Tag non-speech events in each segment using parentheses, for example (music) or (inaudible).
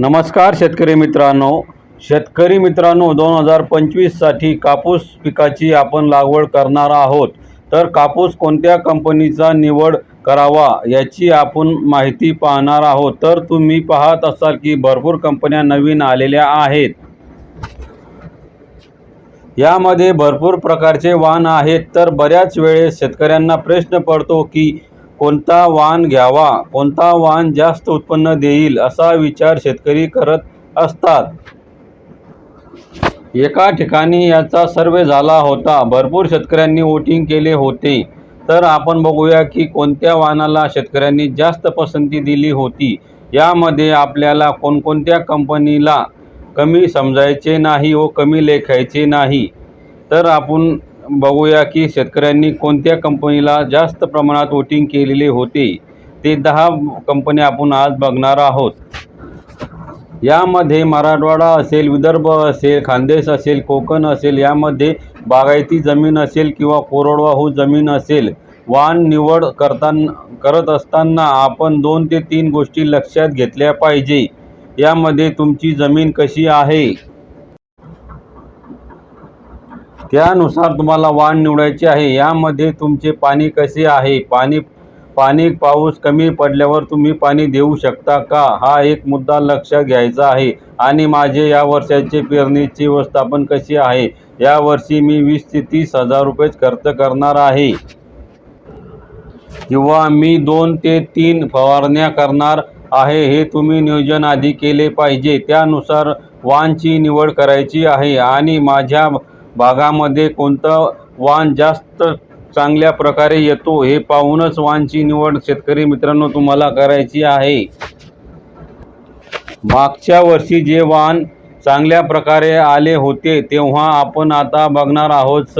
नमस्कार शेतकरी मित्रांनो. शेतकरी मित्रांनो दोन हजार पंचवीससाठी कापूस पिकाची आपण लागवड करणार आहोत. तर कापूस कोणत्या कंपनीचा निवड करावा याची आपण माहिती पाहणार आहोत. तर तुम्ही पाहत असाल की भरपूर कंपन्या नवीन आलेल्या आहेत. यामध्ये भरपूर प्रकारचे वाहन आहेत. तर बऱ्याच वेळेस शेतकऱ्यांना प्रश्न पडतो की कोणता वाण घ्यावा कोणता वाण जास्त उत्पन्न देईल असा विचार शेतकरी करत असतात. एका ठिकाणी याचा सर्वे झाला होता. भरपूर शेतकऱ्यांनी वोटिंग केले होते. तर आपण बघूया की कोणत्या वाहनाला शेतकऱ्यांनी जास्त पसंती दिली होती. यामध्ये आपल्याला कोणकोणत्या कंपनीला कमी समजायचे नाही व कमी लेखायचे नाही. तर आपण बघूया की शेतकऱ्यांनी कोणत्या कंपनीला जास्त प्रमाणात वोटिंग केलेले होते. ते दहा कंपन्या आपण आज बघणार आहोत. यामध्ये मराठवाडा असेल विदर्भ असेल खानदेश असेल कोकण असेल यामध्ये बागायती जमीन असेल किंवा कोरडवाहू जमीन असेल वाण निवड करताना करत असताना आपण दोन ते तीन गोष्टी लक्षात घेतल्या पाहिजे. यामध्ये तुमची जमीन कशी आहे? त्यानुसार तुम्हाला वाण निवडायचे आहे. यामध्ये तुमचे पाणी कसे आहे? पाणी पाणी पाऊस कमी पडल्यावर तुम्ही पाणी देऊ शकता का? हा एक मुद्दा लक्षात घ्यायचा आहे. आणि माझे या वर्षाचे पेरणीचे व्यवस्थापन कसे आहे? यावर्षी मी वीस ते तीस हजार रुपयेच खर्च करणार आहे. किंवा मी दोन ते तीन फवारण्या करणार आहे हे तुम्ही नियोजन आधी केले पाहिजे. त्यानुसार वाणची निवड करायची आहे. आणि माझ्या भागामध्ये कोणतं वाण जास्त चांगल्या प्रकारे येतो हे पाहूनच वाणची निवड शेतकरी मित्रांनो तुम्हाला करायची आहे. मागच्या वर्षी जे वाण चांगल्या प्रकारे आले होते तेव्हा आपण आता बघणार आहोत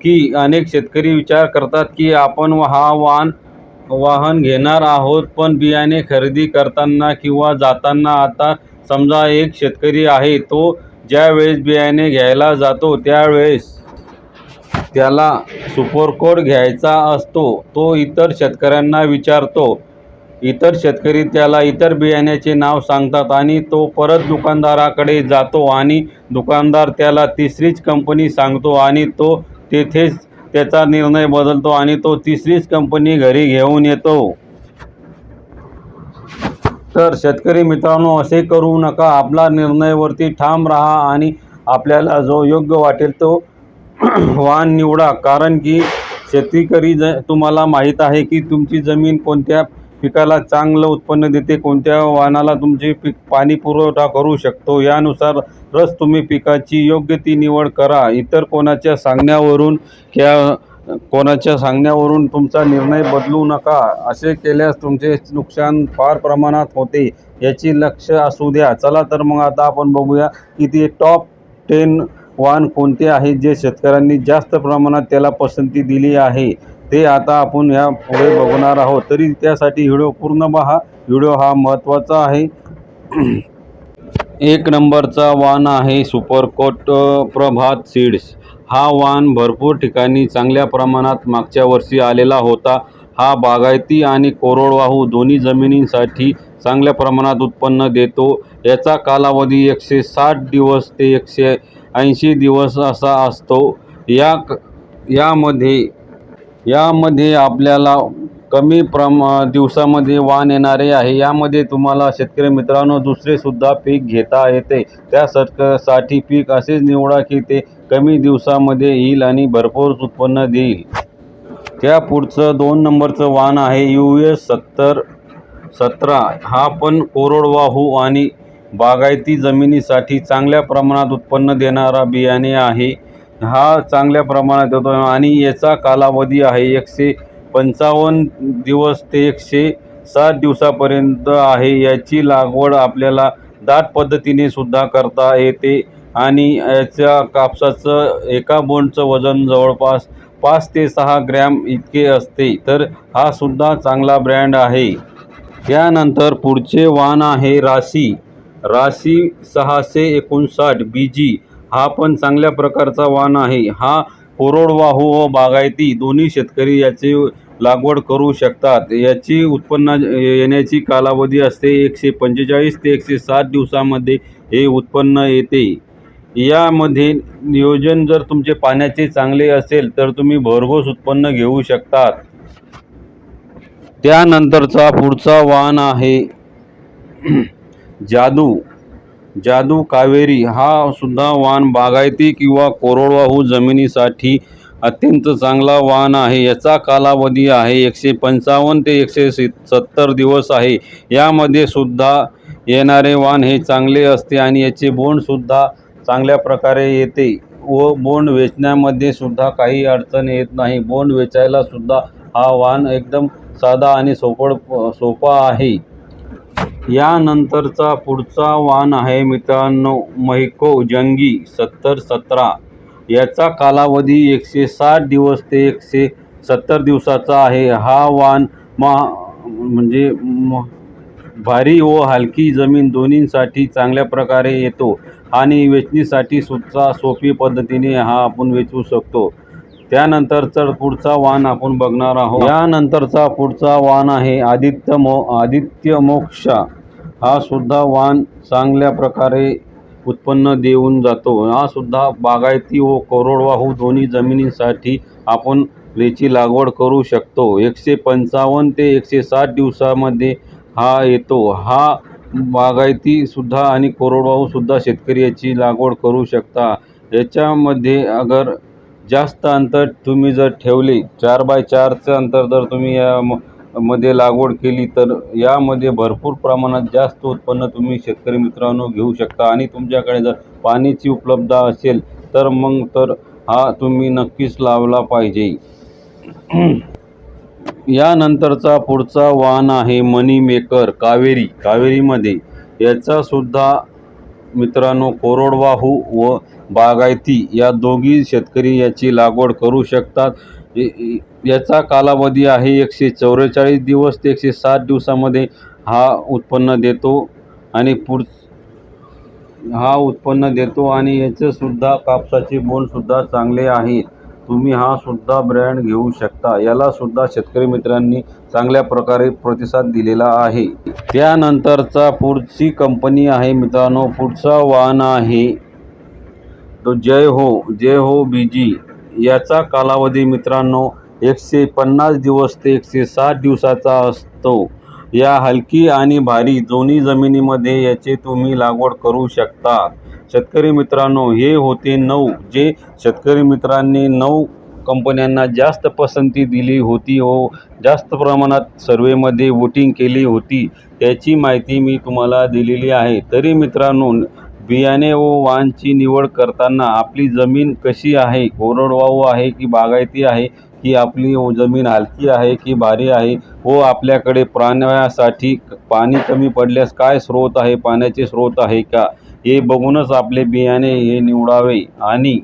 की अनेक शेतकरी विचार करतात की आपण हा वाहन वाहन घेणार आहोत पण बियाणे खरेदी करताना किंवा जाताना आता समजा एक शेतकरी आहे तो ज्यावेळेस बियाणे घ्यायला जातो त्यावेळेस त्याला सुपरकोड घ्यायचा असतो तो इतर शेतकऱ्यांना विचारतो. इतर शेतकरी त्याला इतर बियाण्याचे नाव सांगतात आणि तो परत दुकानदाराकडे जातो आणि दुकानदार त्याला तिसरीच कंपनी सांगतो आणि तो तेथेच त्याचा निर्णय बदलतो आणि तो तिसरीच कंपनी घरी घेऊन येतो. तर शेतकरी मित्रांनो असे करू नका. आपला निर्णयावरती ठाम राहा आणि आपल्याला जो योग्य वाटेल तो (clears throat) वाहन निवडा. कारण की शेतकरी ज तुम्हाला माहीत आहे की तुमची जमीन कोणत्या पिकाला चांगलं उत्पन्न देते कोणत्या वाहनाला तुमचे पीक पाणी पुरवठा करू शकतो यानुसार रस तुम्ही पिकाची योग्य ती निवड करा. इतर कोणाच्या सांगण्यावरून किंवा कोणाच्या सांगण्यावरून तुमचा निर्णय बदलू नका. असे केल्यास तुमचे नुकसान फार प्रमाणात होते याची लक्ष असू द्या. चला तर मग आता आपण बघूया की ते टॉप टेन वाहन कोणते आहेत जे शेतकऱ्यांनी जास्त प्रमाणात त्याला पसंती दिली आहे. ते आता आपण या पुढे बघणार आहोत. तरी त्यासाठी व्हिडिओ पूर्ण पहा. व्हिडिओ हा महत्त्वाचा आहे. एक नंबरचा वाहन आहे सुपरकोट प्रभात सीड्स. हा वाण भरपूर ठिकाणी चांगल्या प्रमाणात मागच्या वर्षी आलेला होता. हा बागायती आणि कोरडवाहू दोन्ही जमिनींसाठी चांगल्या प्रमाणात उत्पन्न देतो. याचा कालावधी एकशे साठ दिवस ते एकशे ऐंशी दिवस असा असतो. या क- यामध्ये यामध्ये आपल्याला कमी प्रम दिवसामध्ये वाण येणारे आहे. यामध्ये तुम्हाला शेतकरी मित्रांनो दुसरेसुद्धा पीक घेता येते. त्या साठी पीक असेच निवडा की ते कमी दिवसामध्ये येईल आणि भरपूर उत्पन्न देईल. त्या पुढचं दोन नंबरचं वाहन आहे यू एस सत्तर सतरा. हा पण कोरडवाहू आणि बागायती जमिनीसाठी चांगल्या प्रमाणात उत्पन्न देणारा बियाणे आहे. हा चांगल्या प्रमाणात येतो आणि याचा कालावधी आहे एकशे पंचावन्न दिवस ते एकशे सात दिवसापर्यंत आहे. याची लागवड आपल्याला दाट पद्धतीने सुद्धा करता येते. आणि याच्या कापसाचं एका बोंडचं वजन जवळपास पाच ते सहा ग्रॅम इतके असते. तर हा सुद्धा चांगला ब्रँड आहे. त्यानंतर पुढचे वाहन आहे राशी. राशी सहाशे एकोणसाठ बी जी हा पण चांगल्या प्रकारचा वाण आहे. हा कोरडवाहू व बागायती दोन्ही शेतकरी याची लागवड करू शकतात. याची उत्पन्न येण्याची कालावधी असते एकशे पंचेचाळीस ते एकशे सात दिवसामध्ये हे उत्पन्न येते. यामध्ये नियोजन जर तुमचे पाण्याचे चांगले असेल तर तुम्ही भरघोस उत्पन्न घेऊ शकतात. त्यानंतरचा पुढचा वाहन आहे जादू. जादू कावेरी हा सुद्धा वाण बागायती किंवा कोरडवाहू जमिनीसाठी अत्यंत चांगला वाहन आहे. याचा कालावधी आहे एकशे पंचावन्न ते एकशे सत्तर दिवस आहे. यामध्ये सुद्धा येणारे वाण हे चांगले असते आणि याचे बोंडसुद्धा चांगल्या प्रकारे येते व बोंड वेचण्यामध्ये सुद्धा काही अडचण येत नाही. बोंड वेचायला सुद्धा हा वाण एकदम साधा आणि सोपड सोपा आहे. यानंतरचा पुढचा वाण आहे मित्रांनो महिको जंगी सत्तर सतरा. याचा कालावधी एकशे साठ दिवस ते एकशे सत्तर दिवसाचा आहे. हा वाण मा म्हणजे भारी व हलकी जमीन दोन्हींसाठी चांगल्या प्रकारे येतो. आणि वेचणीसाठी सुद्धा सोपी पद्धतीने हा आपण वेचू शकतो. त्यानंतरचा पुढचा वाण आपण बघणार आहोत. यानंतरचा पुढचा वाण आहे आदित्य मो आदित्य मोक्षा. हा सुद्धा वाण चांगल्या प्रकारे उत्पन्न देऊन जातो. हा सुद्धा बागायती व कोरडवाहू दोन्ही जमिनींसाठी आपण याची लागवड करू शकतो. एकशे पंचावन्न ते एकशे साठ दिवसामध्ये हा येतो. हा बागायतीसुद्धा आणि कोरडवाहूसुद्धा शेतकरी याची लागवड करू शकता. याच्यामध्ये अगर जास्त अंतर तुम्ही जर ठेवले चार बाय चारचं अंतर जर तुम्ही या म मध्ये लागवड केली तर यामध्ये भरपूर प्रमाणात जास्त उत्पन्न तुम्ही शेतकरी मित्रांनो घेऊ शकता. आणि तुमच्याकडे जर पाण्याची उपलब्धता असेल तर मग तर हा तुम्ही नक्कीच लावला पाहिजे. यानंतरचा पुढचा वाहन आहे मनी मेकर कावेरी. कावेरीमध्ये याचासुद्धा मित्रांनो कोरडवाहू व बागायती या दोघी शेतकरी याची लागवड करू शकतात. याचा कालावधी आहे एकशे चौवेचाळीस दिवस ते एकशे सात दिवसामध्ये हा उत्पन्न देतो आणि पुढ हा उत्पन्न देतो आणि याचंसुद्धा कापसाचे बोलसुद्धा चांगले आहे तुम्ही हा सुद्धा ब्रँड घेऊ शकता. याला सुद्धा शेतकरी मित्रांनी चांगल्या प्रकारे प्रतिसाद दिलेला आहे. त्यानंतरचा पुढची कंपनी आहे मित्रांनो पुढचा वाहन आहे. तो जय हो जय हो बी जी याचा कालावधी मित्रांनो एकशे पन्नास दिवस ते एकशे साठ दिवसाचा असतो. या हलकी आणि भारी दोन्ही जमिनीमध्ये याचे तुम्ही लागवड करू शकता. शेतकरी मित्रांनो हे होते नऊ. जे शेतकरी मित्रांनी नऊ कंपन्यांना जास्त पसंती दिली होती व जास्त प्रमाणात सर्वेमध्ये वोटिंग केली होती त्याची माहिती मी तुम्हाला दिलेली आहे. तरी मित्रांनो बियाणे व वाहनची निवड करताना आपली जमीन कशी आहे? कोरडवाहू आहे की बागायती आहे? की आपली जमीन हलकी आहे की भारी आहे? व आपल्याकडे प्राण्यासाठी पाणी कमी पडल्यास काय स्रोत आहे? पाण्याचे स्रोत आहे का? हे बघूनच आपले बियाणे हे निवडावे आणि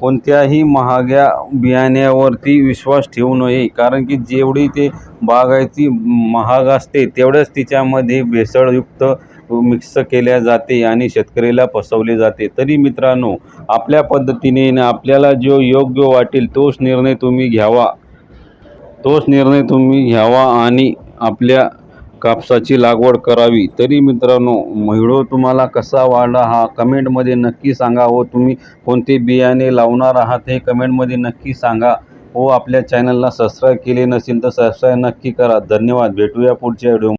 कोणत्याही महाग्या बियाण्यावरती विश्वास ठेवू नये. कारण की जेवढी ते बागायती महाग असते तेवढंच तिच्यामध्ये भेसळयुक्त मिक्स केल्या जाते आणि शेतकऱ्याला फसवले जाते. तरी मित्रांनो आपल्या पद्धतीने आपल्याला जो योग्य वाटेल तोच निर्णय तुम्ही घ्यावा. तोच निर्णय तुम्ही घ्यावा आणि आपल्या कापसाची लागवड करावी. तरी मित्रांनो व्हिडिओ तुम्हाला कसा वाढला हा कमेंटमध्ये नक्की सांगा व तुम्ही कोणते बियाणे लावणार आहात हे कमेंटमध्ये नक्की सांगा व आपल्या चॅनलला सबस्क्राईब केले नसेल तर सबस्क्राईब नक्की करा. धन्यवाद. भेटूया पुढच्या व्हिडिओ